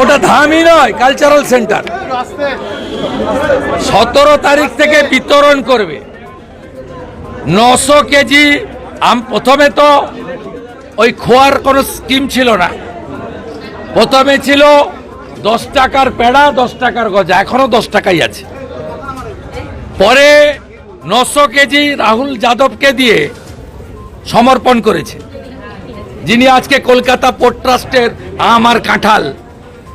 ওটা ধামই নয় cultural centre সতেরো তারিখ থেকে বিতরণ করবে। নশো কেজি আম, প্রথমে তো ওই খোয়ার কোনো স্কিম ছিল না। প্রথমে ছিল দশ টাকার পেড়া, দশ টাকার গজা, এখনও দশ টাকাই আছে। পরে নশো কেজি রাহুল যাদবকে দিয়ে সমর্পণ করেছে। যিনি আজকে কলকাতা পোর্ট ট্রাস্টের আম আর কাঁঠাল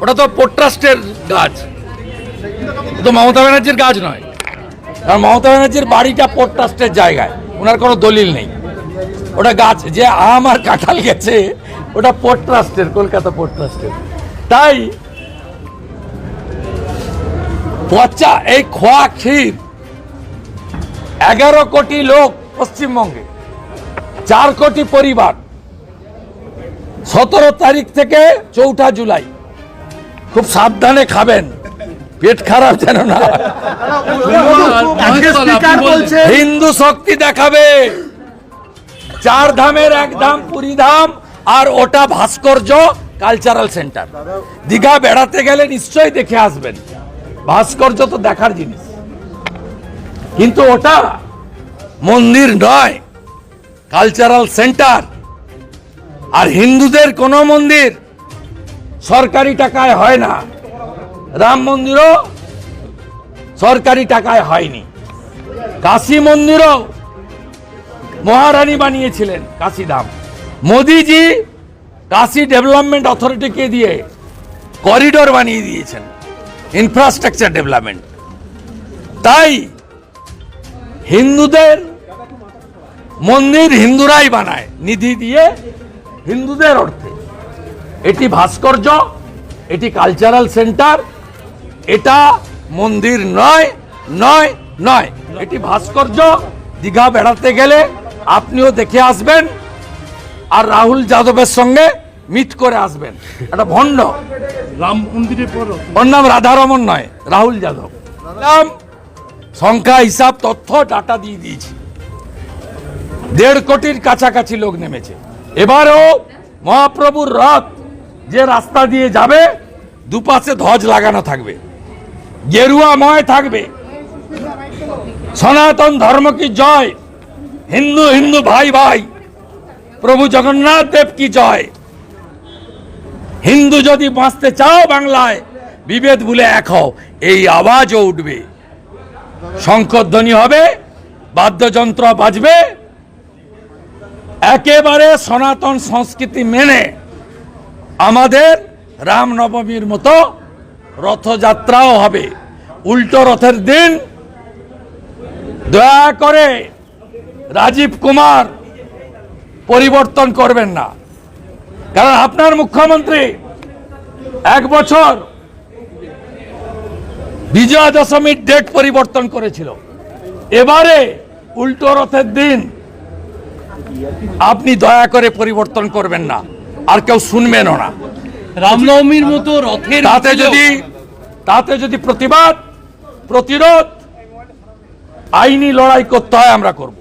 ওটা তো পোর্ট ট্রাস্টের গাছ তো মমতা ব্যানার্জির গাছ নয়। কারণ মমতা ব্যানার্জির বাড়িটা পোর্ট ট্রাস্টের জায়গায়। ওনার কোনো দলিল নেই। ওটা গাছ যে আম আর কাঁঠাল গেছে, ওটা পোর্ট ট্রাস্টের কলকাতা পোর্ট ট্রাস্টের তাই পচা এই খোয়া ক্ষীর এগারো কোটি লোক পশ্চিমবঙ্গে, চার কোটি পরিবার। সতেরো তারিখ থেকে চৌঠা জুলাই। খুব সাবধানে খাবেন। পেট খারাপ যেন না হিন্দু শক্তি দেখাবে। চার ধামের এক ধাম, পুরী ধাম, আর ওটা ভাস্কর্য কালচারাল সেন্টার। দীঘা বেড়াতে গেলে নিশ্চয়ই দেখে আসবেন। ভাস্কর্য তো দেখার জিনিস। কিন্তু ওটা মন্দির নয়, কালচারাল সেন্টার। আর হিন্দুদের কোনো মন্দির সরকারি টাকায় হয় না। রাম মন্দিরও সরকারি টাকায় হয়নি। কাশী মন্দিরও মহারানী বানিয়েছিলেন কাশী ধাম মোদিজি কাশী ডেভেলপমেন্ট অথরিটিকে দিয়ে করিডোর বানিয়ে দিয়েছেন ইনফ্রাস্ট্রাকচার ডেভেলপমেন্ট। তাই হিন্দুদের মন্দির হিন্দুরাই বানায়, নিধি দিয়ে হিন্দুদের অর্থে। এটি ভাস্কর্য এটি কালচারাল সেন্টার এটা মন্দির নয় নয় নয়। এটি ভাস্কর্য দীঘা বেড়াতে গেলে আপনিও দেখে আসবেন আর রাহুল যাদবের সঙ্গে মিট করে আসবেন। এটা ভণ্ড। রাম মন্দিরের পর ওর নাম রাধারমন নয় রাহুল যাদব। নাম সংখ্যা হিসাব তথ্য ডাটা দিয়ে দিয়েছি। দেড় কোটির কাছাকাছি লোক নেমেছে। এবারেও মহাপ্রভুর রথ। যে রাস্তা দিয়ে যাবে, দুপাশে ধ্বজ লাগানো থাকবে। গেরুয়াময় থাকবে। সনাতন ধর্ম কি জয়? হিন্দু হিন্দু ভাই ভাই, প্রভু জগন্নাথ দেব কি জয়? হিন্দু যদি বাঁচতে চাও বাংলায়, বিভেদ ভুলে এক হও, এই আওয়াজও উঠবে। শঙ্করধ্বনি হবে, বাদ্যযন্ত্র বাজবে। একেবারে সনাতন সংস্কৃতি মেনে আমাদের রামনবমীর মতো রথযাত্রাও হবে। উল্টো রথের দিন দয়া করে রাজীব কুমার পরিবর্তন করবেন না। কারণ আপনার মুখ্যমন্ত্রী এক বছর বিজয়া দশমীর ডেট পরিবর্তন করেছিল। এবারে উল্টো রথের দিন আপনি দয়া করে পরিবর্তন করবেন না। আর কেউ শুনবেনও না। রামনবমীর মতো রথের তাতে যদি তাতে যদি প্রতিবাদ প্রতিরোধ আইনি লড়াই করতে হয় আমরা করব।